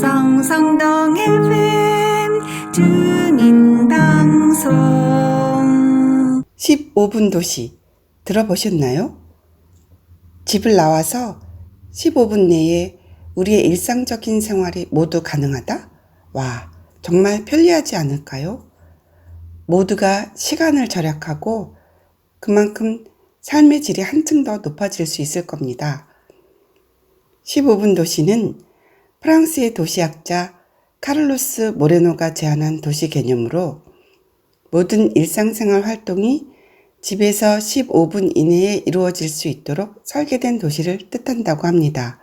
정성성동 FM 주민 방송 15분 도시 들어보셨나요? 집을 나와서 15분 내에 우리의 일상적인 생활이 모두 가능하다? 와, 정말 편리하지 않을까요? 모두가 시간을 절약하고 그만큼 삶의 질이 한층 더 높아질 수 있을 겁니다. 15분 도시는 프랑스의 도시학자 카를로스 모레노가 제안한 도시 개념으로 모든 일상생활 활동이 집에서 15분 이내에 이루어질 수 있도록 설계된 도시를 뜻한다고 합니다.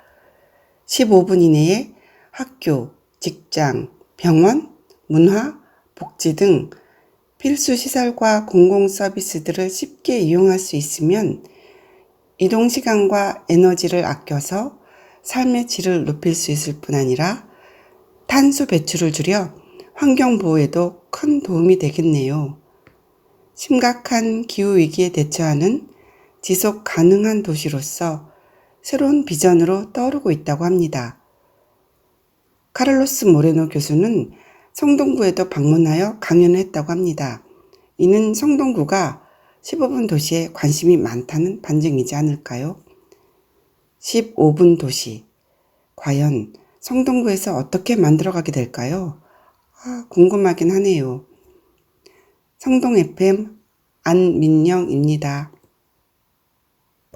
15분 이내에 학교, 직장, 병원, 문화, 복지 등 필수 시설과 공공 서비스들을 쉽게 이용할 수 있으면 이동 시간과 에너지를 아껴서 삶의 질을 높일 수 있을 뿐 아니라 탄소 배출을 줄여 환경 보호에도 큰 도움이 되겠네요. 심각한 기후 위기에 대처하는 지속 가능한 도시로서 새로운 비전으로 떠오르고 있다고 합니다. 카를로스 모레노 교수는 성동구에도 방문하여 강연을 했다고 합니다. 이는 성동구가 15분 도시에 관심이 많다는 반증이지 않을까요? 15분 도시. 과연 성동구에서 어떻게 만들어가게 될까요? 아, 궁금하긴 하네요. 성동 FM 안민영입니다.